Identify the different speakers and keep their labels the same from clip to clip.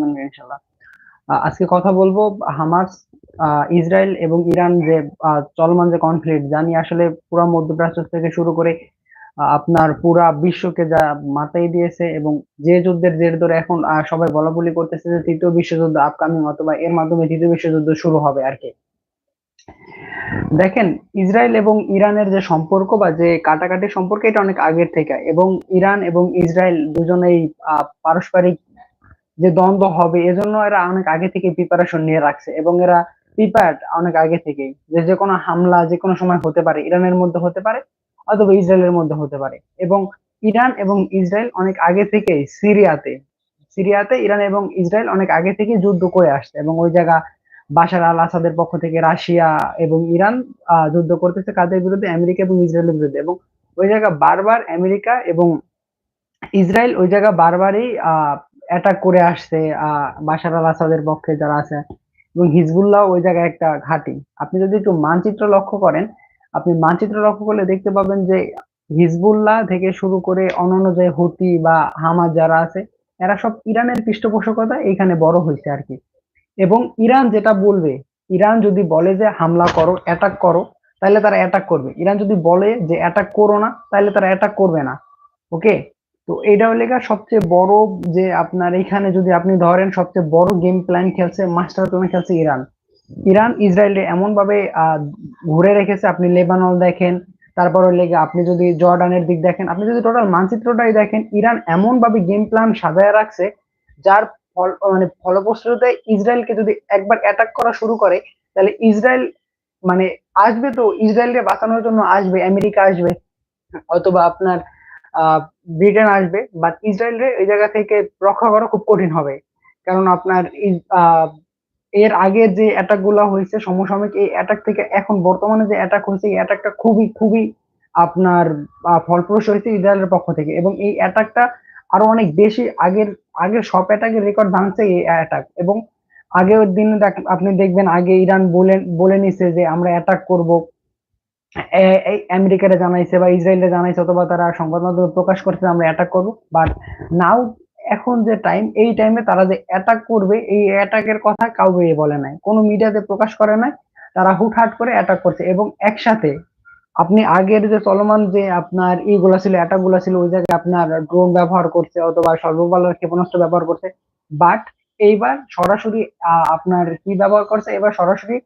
Speaker 1: Minute ইনশাল্লাহ আজকে কথা বলব হামাস ইসরায়েল এবং ইরান যে চলমান যে কনফ্লিক্ট নিয়ে আসলে পুরো মধ্যপ্রাচ্য থেকে শুরু করে আপনার পুরা বিশ্বকে যা মাথায় দিয়েছে এবং যে যুদ্ধের জের ধরে এখন সবাই বলা বলি করতেছে যে তৃতীয় বিশ্বযুদ্ধ আপকামিং অথবা এর মাধ্যমে তৃতীয় বিশ্বযুদ্ধ শুরু হবে আর কি। দেখেন, ইসরায়েল এবং ইরানের যে সম্পর্ক বা যে কাটাকাটি সম্পর্ক, এটা অনেক আগের থেকে, এবং ইরান এবং ইসরায়েল দুজনেই পারস্পরিক যে দ্বন্দ্ব হবে, এজন্য এরা অনেক আগে থেকে প্রিপারেশন নিয়ে রাখছে এবং এরা প্রিপেয়ার্ড অনেক আগে থেকেই যে যে কোনো হামলা যে কোনো সময় হতে পারে, ইরানের মধ্যে হতে পারে অথবা ইসরায়েলের মধ্যে হতে পারে এবং ইরান এবং ইসরায়েল অনেক আগে থেকেই সিরিয়াতে সিরিয়াতে ইরান এবং ইসরায়েল অনেক আগে থেকে যুদ্ধ করে আসছে এবং ওই জায়গা বাশার আল আসাদের পক্ষ থেকে রাশিয়া এবং ইরান যুদ্ধ করতেছে কাদের বিরুদ্ধে? আমেরিকা এবং ইসরায়েলের বিরুদ্ধে এবং ওই জায়গা বারবার আমেরিকা এবং ইসরায়েল ওই জায়গা বারবারই অ্যাটাক করে আসছে বাশার আল আসাদের পক্ষে যারা আছে। এবং হিজবুল্লাহ ওই জায়গায় একটা ঘাঁটি। আপনি যদি একটু মানচিত্র লক্ষ্য করেন, আপনি মানচিত্র লক্ষ্য করলে দেখতে পাবেন যে হিজবুল্লাহ থেকে শুরু করে অন্যান্য যে হুতি বা হামাজ যারা আছে, এরা সব ইরানের পৃষ্ঠপোষকতা এখানে বড় হয়েছে আর কি। এবং ইরান যেটা বলবে, ইরান যদি বলে যে হামলা করো অ্যাটাক করো তাহলে তারা অ্যাটাক করবে। ইরান যদি বলে যে অ্যাটাক করো না তাহলে তারা অ্যাটাক করবে না। ওকে তো এটা হলে সবচেয়ে বড় যে আপনার এখানে যদি আপনি ধরেন সবচেয়ে বড় গেম প্ল্যান খেলছে মাস্টার প্ল্যান খেলছে ইরান। ইরান ইসরায়েলে এমন ভাবে ঘুরে রেখেছে, আপনি লেবানন দেখেন, তারপর হলে গিয়ে আপনি যদি জর্ডানের দিক দেখেন, আপনি যদি টোটাল মানচিত্রটাই দেখেন, ইরান এমন ভাবে গেম প্ল্যান সাজায় রাখছে, যার ফল মানে ফলপ্রসূতে ইসরায়েলকে যদি একবার অ্যাটাক করা শুরু করে, তাহলে ইসরায়েল মানে আসবে তো, ইসরায়েলকে বাঁচানোর জন্য আসবে, আমেরিকা আসবে অথবা আপনার আহ ব্রিটেন আসবে বাট ইসরায়েলের এই জায়গা থেকে রক্ষা করা খুব কঠিন হবে। কারণ আপনার এর আগে যে অ্যাটাকগুলা হয়েছে সমসাময়িক, এই অ্যাটাক থেকে এখন বর্তমানে যে অ্যাটাক হয়েছে, এই অ্যাটাকটা খুবই খুবই আপনার ফলপ্রসূ হয়েছে ইসরায়েলের পক্ষ থেকে। এবং এই অ্যাটাকটা আরও অনেক বেশি আগের আগের সব অ্যাটাকের রেকর্ড ভাঙছে এই অ্যাটাক এবং আগের দিন আপনি দেখবেন আগে ইরান বলে বলে নিছে যে আমরা অ্যাটাক করব। আমেরিকারে জানাইছে বা ইসরায়েলে জানাইছে অথবা তারা সংবাদ মাধ্যমে প্রকাশ করছে আমরা অ্যাটাক করব। বাট নাও এখন যে টাইম এই টাইমে তারা যে অ্যাটাক করবে, এই অ্যাটাকের কথা কাউকে বলে নাই। কোনো মিডিয়াতে প্রকাশ করে নাই, তারা হুটহাট করে অ্যাটাক করছে এবং একসাথে আপনি আগের যে চলমান যে আপনার ইগুলা ছিল অ্যাটাকগুলা ছিল, ওই জায়গায় আপনার ড্রোন ব্যবহার করছে অথবা সর্ববালের ক্ষেপণাস্ত্র ব্যবহার করছে। বাট এইবার সরাসরি আপনার কি ব্যবহার করছে? এবার সরাসরি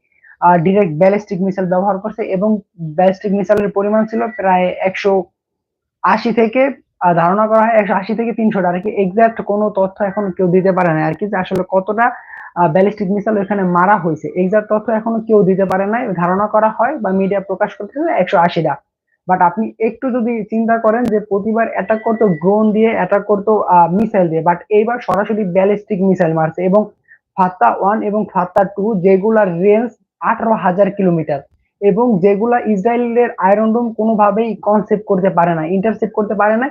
Speaker 1: ডিরেক্ট ব্যালিস্টিক মিসাইল ব্যবহার করছে এবং ব্যালিস্টিক মিসাইলের পরিমাণ ছিল প্রায় একশো আশি থেকে ধারণা করা হয় একশো আশি থেকে তিনশোটা। আর কি এক্সাক্ট কোনো তথ্য এখন কেউ দিতে পারে না আর কি আসলে কতটা ব্যালিস্টিক মিসাইল এখানে মারা হয়েছে। এক্সাক্ট তথ্য এখনও কেউ দিতে পারে নাই। ধারণা করা হয় বা মিডিয়া প্রকাশ করতেছে একশো আশিটা। বাট আপনি একটু যদি চিন্তা করেন যে প্রতিবার অ্যাটাক করতো ড্রোন দিয়ে অ্যাটাক করতো মিসাইল দিয়ে বাট এইবার সরাসরি ব্যালিস্টিক মিসাইল মারছে এবং ফাত্তা ওয়ান এবং ফাত্তা টু যেগুলার রেঞ্জ আঠারো হাজার কিলোমিটার। এবং যেগুলা ইসরায়েলের আয়রন ডোম কোনোভাবেই কনসেপ্ট করতে পারে না ইন্টারসেপ্ট করতে পারে না,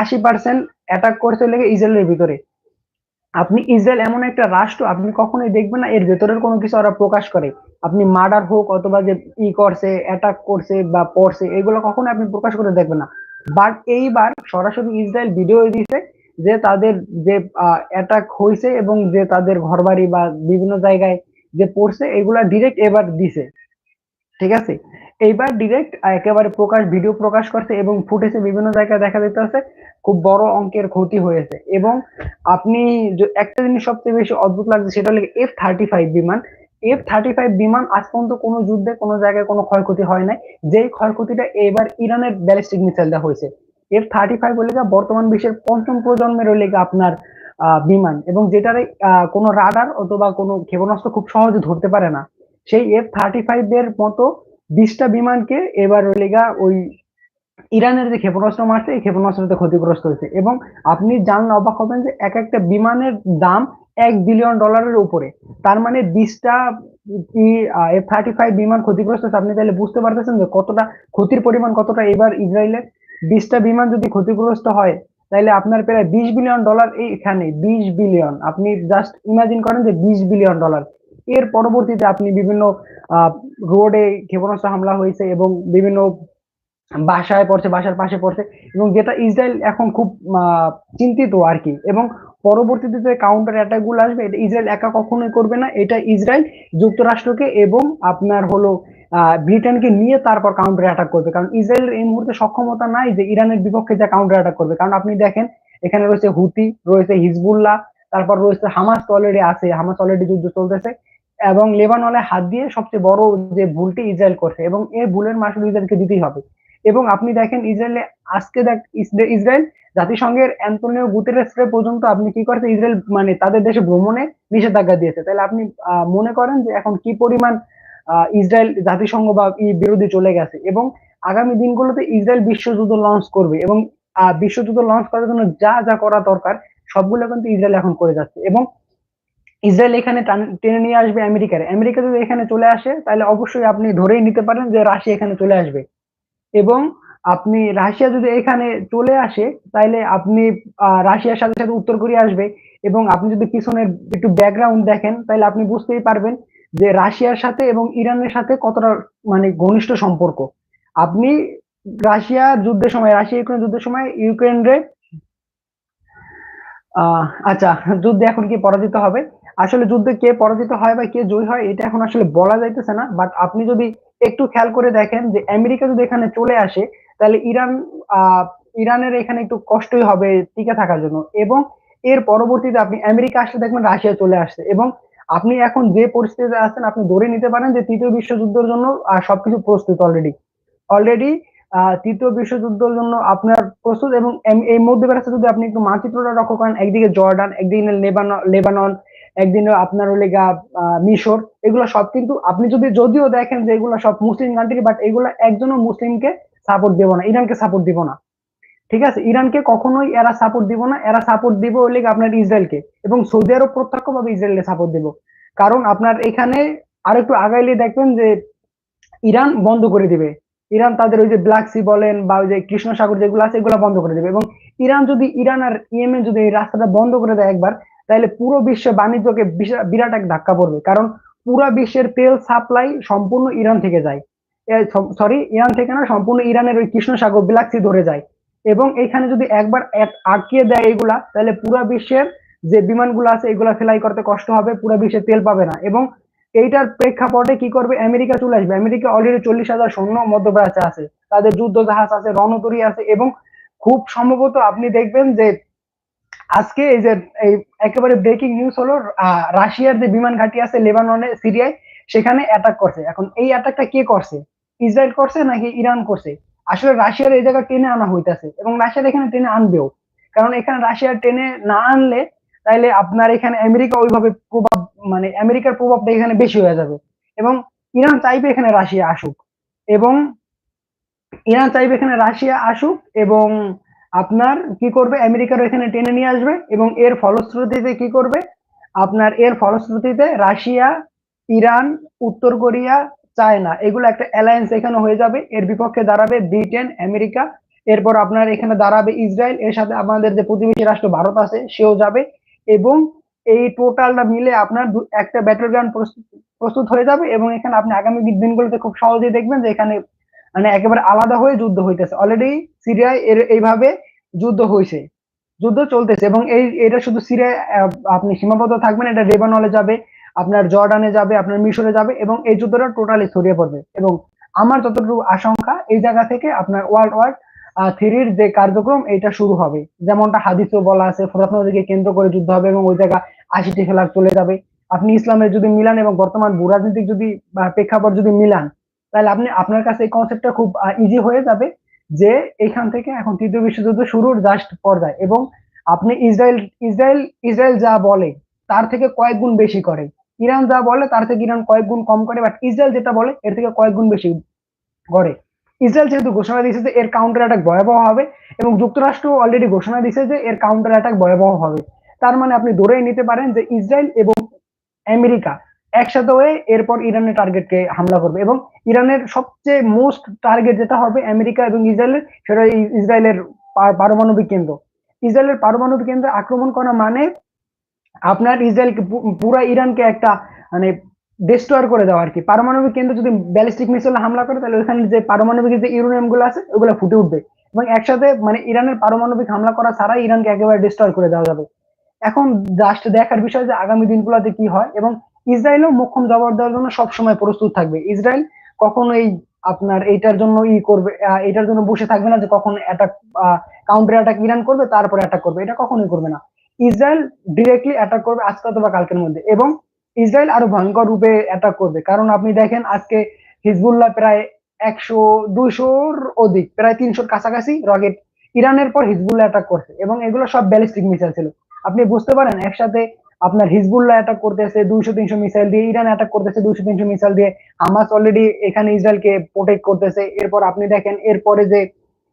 Speaker 1: আশি পার্সেন্ট অ্যাটাক করতে লেগে ইসরায়েলের ভিতরে। আপনি ইসরায়েল এমন একটা রাষ্ট্র, আপনি কখনোই দেখবেন না, এর ভেতরের কোনো কিছু ওরা প্রকাশ করে। আপনি মার্ডার হোক অথবা যে ই করছে অ্যাটাক করছে বা পড়ছে, এগুলো কখনো আপনি প্রকাশ করে দেখবেন না। বাট এইবার সরাসরি ইসরায়েল ভিডিও দিয়েছে যে তাদের যে অ্যাটাক হয়েছে এবং যে তাদের ঘরবাড়ি বা বিভিন্ন জায়গায় যে পড়ছে, এগুলা ডিরেক্ট এবার দিছে। ঠিক আছে? এইবার ডিরেক্ট একেবারে প্রকাশ ভিডিও প্রকাশ করছে এবং ফুটেজে বিভিন্ন জায়গায় দেখা যেতে আছে খুব বড় অঙ্কের ক্ষতি হয়েছে। এবং আপনি একটা জিনিস সবচেয়ে বেশি অদ্ভুত লাগছে, সেটা হলো এফ থার্টি ফাইভ বিমান। এফ থার্টি ফাইভ বিমান আজ পর্যন্ত কোনো যুদ্ধে, কোনো জায়গায় কোনো ক্ষয়ক্ষতি হয় নাই। যেই ক্ষয়ক্ষতিটা এবার ইরানের ব্যালিস্টিক মিসাইল দেওয়া হয়েছে। এফ থার্টি ফাইভ হলে বর্তমান বিশ্বের পঞ্চম প্রজন্মের হলে আপনার বিমান এবং যেটার কোনো রাডার অথবা কোনো ক্ষেপণাস্ত্র খুব সহজে ধরতে পারে না। সেই এফ থার্টি ফাইভ এর মতো বিশটা বিমানকে এবার হলে গিয়ে ওই ইরানের যে ক্ষেপণাস্ত্র মারছে, এই ক্ষেপণাস্ত্রতে ক্ষতিগ্রস্ত হয়েছে। এবং আপনি জানলে অবাক হবেন যে এক একটা বিমানের দাম এক বিলিয়ন ডলারের উপরে। তার মানে বিশটা এফ থার্টি ফাইভ বিমান ক্ষতিগ্রস্ত হয়েছে। আপনি তাহলে বুঝতে পারতেছেন যে কতটা ক্ষতির পরিমাণ কতটা এবার ইসরায়েলের। বিশটা বিমান যদি ক্ষতিগ্রস্ত হয় তাহলে আপনার প্রায় বিশ বিলিয়ন ডলার এইখানে, বিশ বিলিয়ন আপনি জাস্ট ইমাজিন করেন যে বিশ বিলিয়ন ডলার এর পরবর্তীতে আপনি বিভিন্ন রোডে ক্ষেপণাস্ত্র হামলা হয়েছে এবং বিভিন্ন বাসায় পড়ছে, বাসার পাশে পড়ছে এবং যেটা ইসরায়েল এখন খুব চিন্তিত আর কি। এবং পরবর্তীতে যে কাউন্টার অ্যাটাকগুলো আসবে, এটা ইসরায়েল একা কখনোই করবে না। এটা ইসরায়েল যুক্তরাষ্ট্রকে এবং আপনার হলো ব্রিটেনকে নিয়ে তারপর কাউন্টার অ্যাটাক করবে। কারণ ইসরায়েলের এই মুহূর্তে সক্ষমতা নাই যে ইরানের বিপক্ষে যা কাউন্টার অ্যাটাক করবে। কারণ আপনি দেখেন, এখানে রয়েছে হুতি, রয়েছে হিজবুল্লাহ, তারপর রয়েছে হামাস অলরেডি আছে। হামাস অলরেডি যুদ্ধ চলতেছে এবং লেবাননে হাত দিয়ে সবচেয়ে বড় যে ভুলটি ইসরায়েল করছে এবং এই ভুলের মাসুল ইসরায়েলকে দিতেই হবে। এবং আপনি দেখেন, ইসরায়েলে আজকে দেখ ইসরায়েল জাতিসংঘের অ্যান্টনিও গুতেরেসকে পর্যন্ত আপনি কি করছে ইসরায়েল মানে তাদের দেশে ভ্রমণে নিষেধাজ্ঞা দিয়েছে। তাহলে আপনি মনে করেন যে এখন কি পরিমাণ ইসরায়েল জাতিসংঘ বা বিরোধী চলে গেছে। এবং আগামী দিনগুলোতে ইসরায়েল বিশ্বযুদ্ধ লঞ্চ করবে এবং বিশ্বযুদ্ধ লঞ্চ করার জন্য যা যা করা দরকার সবগুলো কিন্তু ইসরায়েল এখন করে যাচ্ছে। এবং ইসরায়েল এখানে টেনে নিয়ে আসবে আমেরিকার। আমেরিকা যদি এখানে চলে আসে, তাহলে অবশ্যই আপনি ধরেই নিতে পারেন যে রাশিয়া এখানে চলে আসবে। এবং আপনি, রাশিয়া যদি এখানে চলে আসে, তাহলে আপনি রাশিয়ার সাথে সাথে উত্তর কোরিয়া আসবে। এবং আপনি যদি পিছনের একটু ব্যাকগ্রাউন্ড দেখেন, তাহলে আপনি বুঝতেই পারবেন যে রাশিয়ার সাথে এবং ইরানের সাথে কতটা মানে ঘনিষ্ঠ সম্পর্ক? আপনি রাশিয়া যুদ্ধের সময়, রাশিয়া ইউক্রেন যুদ্ধের সময় ইউক্রেনরে আচ্ছা যুদ্ধে এখন কি পরাজিত হবে? আসলে যুদ্ধে কে পরাজিত হয় বা কে জয়ী হয়, এটা এখন আসলে বলা যাইতেছে না বাট আপনি যদি একটু খেয়াল করে দেখেন যে আমেরিকা যদি এখানে চলে আসে, তাহলে ইরান ইরানের এখানে একটু কষ্টই হবে টিকে থাকার জন্য। এবং এর পরবর্তীতে আপনি আমেরিকা আসলে দেখবেন রাশিয়া চলে আসছে এবং আপনি এখন যে পরিস্থিতিতে আছেন, আপনি ধরে নিতে পারেন যে তৃতীয় বিশ্বযুদ্ধের জন্য সবকিছু প্রস্তুত অলরেডি অলরেডি তৃতীয় বিশ্বযুদ্ধের জন্য আপনার প্রস্তুত এবং এই মধ্যপ্রাচ্যে যদি আপনি একটু মানচিত্রটা লক্ষ্য করেন, একদিকে জর্ডান, একদিকে লেবানন একদিনে আপনার হলে গা মিশর, এগুলো সব কিন্তু আপনি যদি, যদিও দেখেন যে এগুলো সব মুসলিম কান্ট্রি বাট এগুলো একজনও মুসলিমকে সাপোর্ট দেবো না, ইরানকে সাপোর্ট দিব না। ঠিক আছে? ইরানকে কখনোই এরা সাপোর্ট দিব না। এরা সাপোর্ট দিব হলে আপনার ইসরায়েলকে এবং সৌদি আরব প্রত্যক্ষভাবে ইসরায়েলকে সাপোর্ট দিব। কারণ আপনার এখানে আর একটু আগাইলে দেখবেন যে ইরান বন্ধ করে দিবে। ইরান তাদের ওই যে ব্ল্যাক সি বলেন বা ওই যে কৃষ্ণ সাগর যেগুলো আছে, এগুলো বন্ধ করে দেবে। এবং ইরান যদি ইরান আর ইয়েমেন যদি এই রাস্তাটা বন্ধ করে দেয় একবার, তাহলে পুরো বিশ্বে বাণিজ্যকে বিরাট এক ধাক্কা পড়বে। কারণ পুরো বিশ্বের তেল সাপ্লাই সম্পূর্ণ ইরান থেকে যায়। সরি ইরান থেকে না, সম্পূর্ণ ইরানের ওই কৃষ্ণ সাগর ব্ল্যাক সি ধরে যায়। এবং এখানে যদি একবার আটকিয়ে দেয় এগুলা তাহলে পুরো বিশ্বের যে বিমানগুলো আছে এগুলা ফ্লাই করতে কষ্ট হবে, পুরো বিশ্বে তেল পাবে না। এবং এইটার প্রেক্ষাপটে কি করবে? আমেরিকা চলে আসবে। আমেরিকা অলরেডি চল্লিশ হাজার সৈন্য মধ্যপ্রাচ্যে আছে। তাদের যুদ্ধ জাহাজ আছে, রণতরী আছে এবং খুব সম্ভবত আপনি দেখবেন যে আজকে এই যে, এই একেবারে ব্রেকিং নিউজ হলো রাশিয়ার যে বিমান ঘাঁটি আছে লেবাননে, সিরিয়ায়, সেখানে অ্যাটাক করছে। এখন এই অ্যাটাকটা কে করছে? ইসরায়েল করছে নাকি ইরান করছে? আসলে রাশিয়ার এই জায়গা টেনে আনা হইতেছে এবং রাশিয়ার এখানে টেনে আনবেও। কারণ এখানে রাশিয়ার টেনে না আনলে তাইলে আপনার এখানে আমেরিকা ওইভাবে প্রভাব মানে আমেরিকার প্রভাবটা এখানে বেশি হয়ে যাবে। এবং ইরান চাইবে এখানে রাশিয়া আসুক। এবং ইরান চাইবে এখানে রাশিয়া আসুক এবং আপনার কি করবে আমেরিকার এখানে টেনে নিয়ে আসবে এবং এর ফলশ্রুতিতে কি করবে, আপনার এর ফলশ্রুতিতে রাশিয়া, ইরান, উত্তর কোরিয়া চায়না, এগুলো একটা অ্যালায়েন্স এখানে হয়ে যাবে। এর বিপক্ষে দাঁড়াবে ব্রিটেন, আমেরিকা। এরপর আপনার এখানে দাঁড়াবে ইসরায়েল। এর সাথে আমাদের যে প্রতিবেশী রাষ্ট্র ভারত আছে, সেও যাবে। এবং এই টোটালটা মিলে আপনার একটা ব্যাটল গ্রাউন্ড প্রস্তুত হয়ে যাবে এবং এখানে আপনি আগামী দিনগুলোতে খুব সহজেই দেখবেন যে এখানে মানে একেবারে আলাদা হয়ে যুদ্ধ হইতেছে। অলরেডি সিরিয়ায় এর এইভাবে যুদ্ধ হয়েছে যুদ্ধ চলতেছে এবং এই এটা শুধু সিরিয়ায় আপনি সীমাবদ্ধ থাকবেন, এটা রেবানলে যাবে। আপনার জর্ডানে যাবে, আপনার মিশরে যাবে এবং এই যুদ্ধটা টোটালি ছড়িয়ে পড়বে। এবং আমার যতটুকু আশঙ্কা, এই জায়গা থেকে আপনার ওয়ার্ল্ড ওয়ার থ্রির যে কার্যক্রম এটা শুরু হবে। যেমনটা হাদিসও বলা আছে, ফোরাত নদীকে কেন্দ্র করে যুদ্ধ হবে এবং ওই জায়গা আশিটি খেলা চলে যাবে। আপনি ইসলামের যদি মিলান এবং বর্তমান ভূরাজনৈতিক যদি প্রেক্ষাপট যদি মিলান, তাহলে আপনি, আপনার কাছে এই কনসেপ্টটা খুব ইজি হয়ে যাবে যে এখান থেকে এখন তৃতীয় বিশ্বযুদ্ধ শুরুর জাস্ট পর্যায়ে। এবং আপনি ইসরায়েল ইসরায়েল ইসরায়েল যা বলে, তার থেকে কয়েক গুণ বেশি করে। ইরান যা বলে, তার থেকে ইরান কয়েক গুণ কম করে বাট ইসরায়েল যেটা বলে, এর থেকে কয়েক গুণ বেশি করে ইসরায়েল যেহেতু ঘোষণা দিয়েছে যে এর কাউন্টার অ্যাটাক ভয়াবহ হবে, এবং যুক্তরাষ্ট্র অলরেডি ঘোষণা দিয়েছে যে এর কাউন্টার অ্যাটাক ভয়াবহ হবে। তার মানে আপনি ধরেই নিতে পারেন যে ইসরায়েল এবং আমেরিকা একসাথে হয়ে এরপর ইরানের টার্গেটকে হামলা করবে, এবং ইরানের সবচেয়ে মোস্ট টার্গেট যেটা হবে আমেরিকা এবং ইসরায়েলের, সেটা ইসরায়েলের পারমাণবিক কেন্দ্র। ইসরায়েলের পারমাণবিক কেন্দ্রে আক্রমণ করা মানে আপনার ইসরায়েলকে পুরা ইরানকে একটা মানে ডিস্ট্রয়ার করে দেওয়া আর কি। পারমাণবিক কেন্দ্র যদি ব্যালিস্টিক মিসাইল হামলা করে, তাহলে ওখানে যে পারমাণবিক যে ইউরেনিয়ামগুলো আছে, ওগুলো ফুটে উঠবে। এবং একসাথে মানে ইরানের পারমাণবিক হামলা করা ছাড়াই ইরানকে একেবারে ডিস্ট্রয় করে দেওয়া যাবে। এখন জাস্ট দেখার বিষয় যে আগামী দিনগুলোতে কি হয় এবং ইসরায়েলও মোক্ষম জবাব দেওয়ার জন্য সবসময় প্রস্তুত থাকবে। ইসরায়েল কখনো এই আপনার এইটার জন্য ই করবে এটার জন্য বসে থাকবে না যে কখন অ্যাটাক কাউন্টার অ্যাটাক ইরান করবে, তারপরে অ্যাটাক করবে। এটা কখনোই করবে না। ইসরায়েল ডিরেক্টলি অ্যাটাক করবে আজকে অথবা কালকের মধ্যে এবং ইসরায়েল আরও ভয়ঙ্কর রূপে অ্যাটাক করবে। কারণ আপনি দেখেন আজকে হিজবুল্লাহ প্রায় একশো, দুইশোর অধিক, প্রায় তিনশোর কাছাকাছি রকেট ইরানের পর হিজবুল্লাহ অ্যাটাক করছে এবং এগুলো সব ব্যালিস্টিক মিসাইল ছিল। আপনি বুঝতে পারেন, একসাথে আপনার হিজবুল্লাহ অ্যাটাক করতেছে দুইশো, তিনশো মিসাইল দিয়ে, ইরান অ্যাটাক করতেছে দুইশো, তিনশো মিসাইল দিয়ে, হামাস অলরেডি এখানে ইসরায়েলকে প্রোটেক্ট করতেছে। এরপর আপনি দেখেন, এরপরে যে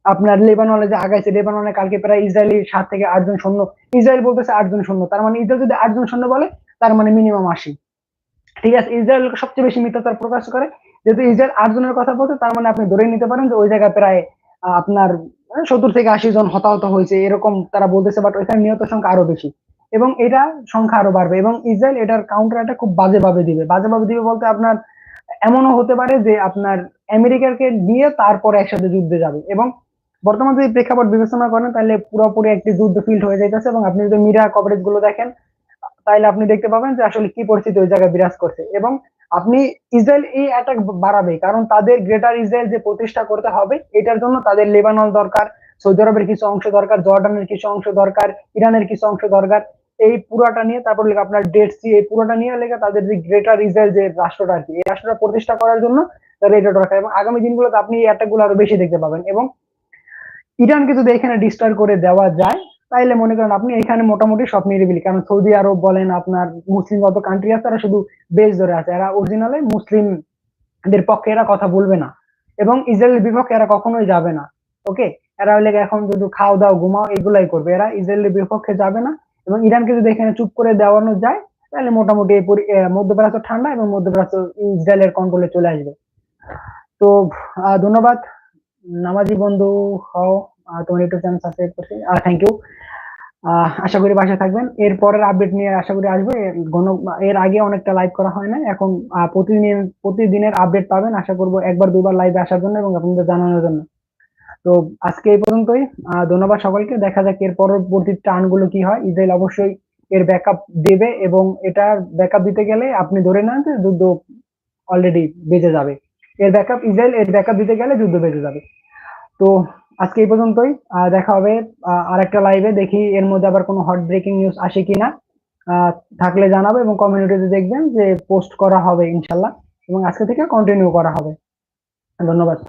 Speaker 1: আপনার লেবাননে যে আগাইছে, লেবাননে কালকে প্রায় ইসরায়েলি সাত থেকে আটজন সৈন্য, ইসরায়েল বলতেছে আটজন সৈন্য, তার মানে ইসরায়েল যদি আটজন সৈন্য বলে, তার মানে মিনিমাম আশি। ঠিক আছে, ইসরায়েল সবচেয়ে বেশি মিথ্যাচার প্রকাশ করে, যেহেতু ইসরায়েল আটজনের কথা বলছে, তার মানে আপনি ধরে নিতে পারেন যে ওই জায়গায় প্রায় আপনার সত্তর থেকে আশি জন হতাহত হয়েছে, এরকম তারা বলতেছে বাট ওইখানে নিহত সংখ্যা আরও বেশি। এবং এটা সংখ্যা আরও বাড়বে, এবং ইসরায়েল এটার কাউন্টার একটা খুব বাজেভাবে দিবে। বাজেভাবে দিবে বলতে আপনার, এমনও হতে পারে যে আপনার আমেরিকাকে নিয়ে তারপরে একসাথে যুদ্ধে যাবে। এবং বর্তমান যদি প্রেক্ষাপট বিবেচনা করেন, তাহলে পুরোপুরি একটি যুদ্ধ ফিল্ড হয়ে যাইতেছে এবং আপনি যদি মিডিয়া কভারেজগুলো দেখেন, তাহলে আপনি দেখতে পাবেন যে আসলে কি পরিস্থিতি ওই জায়গায় বিরাজ করছে। এবং আপনি ইসরায়েল এই অ্যাটাক বাড়াবে, কারণ তাদের গ্রেটার ইসরায়েল যে প্রতিষ্ঠা করতে হবে, এটার জন্য তাদের লেবানন দরকার সৌদি আরবের কিছু অংশ দরকার জর্ডানের কিছু অংশ দরকার ইরানের কিছু অংশ দরকার, এই পুরাটা নিয়ে তারপর লেখা আপনার ডেট সি এই পুরোটা নিয়ে লেগে তাদের যে গ্রেটার ইসরায়েল যে রাষ্ট্রটা আর কি, এই রাষ্ট্রটা প্রতিষ্ঠা করার জন্য তাদের এটা দরকার। এবং আগামী দিনগুলোতে আপনি এই অ্যাটাকগুলো আরও বেশি দেখতে পাবেন। এবং ইরানকে যদি এখানে ডিস্টার্ব করে দেওয়া যায়, তাইলে মনে করেন আপনি এখানে মোটামুটি সব নিরিবিলি। কারণ সৌদি আরব বলেন, আপনার মুসলিম যত কান্ট্রি আছে, তারা শুধু বেশ ধরে আছে। এরা অরিজিনালে মুসলিমদের পক্ষে এরা কথা বলবে না। এবং ইসরায়েলের বিপক্ষে এরা কখনোই যাবে না। ওকে এরা হলে এখন যদি খাও দাও ঘুমাও এগুলাই করবে। এরা ইসরায়েলের বিপক্ষে যাবে না। এবং ইরানকে যদি এখানে চুপ করে দেওয়ানো যায় তাহলে মোটামুটি মধ্যপ্রাচ্য ঠান্ডা এবং মধ্যপ্রাচ্য ইসরায়েলের কন্ট্রোলে চলে আসবে। তো ধন্যবাদ। নামাজি বন্ধু, হও। তোমার ইউটিউব চ্যানেল সাবস্ক্রাইব করছি থ্যাংক ইউ আশা করি বাসায় থাকবেন। এর পরের আপডেট নিয়ে আশা করি আসবে। ঘন- এর আগে অনেকটা লাইভ করা হয় না এখন প্রতিদিন, প্রতিদিনের আপডেট পাবেন। আশা করব একবার দুবার লাইভে আসার জন্য এবং আপনাদের জানানোর জন্য। তো আজকে এই পর্যন্তই। ধন্যবাদ সকলকে। দেখা যাক এর পরবর্তী টার্নগুলো কি হয়। ইসরায়েল অবশ্যই এর ব্যাকআপ দেবে এবং এটার ব্যাকআপ দিতে গেলে আপনি ধরে নেন যে যুদ্ধ অলরেডি বেজে যাবে। এর ব্যাকআপ ইসরায়েল এর ব্যাকআপ দিতে গেলে যুদ্ধ বেজে যাবে। তো আজকে এই পর্যন্তই। দেখা হবে আর একটা লাইভে দেখি এর মধ্যে আবার কোনো হট ব্রেকিং নিউজ আসে কিনা। থাকলে জানাব এবং কমিউনিটিতে দেখবেন যে পোস্ট করা হবে ইনশাল্লাহ এবং আজকে থেকে কন্টিনিউ করা হবে। ধন্যবাদ।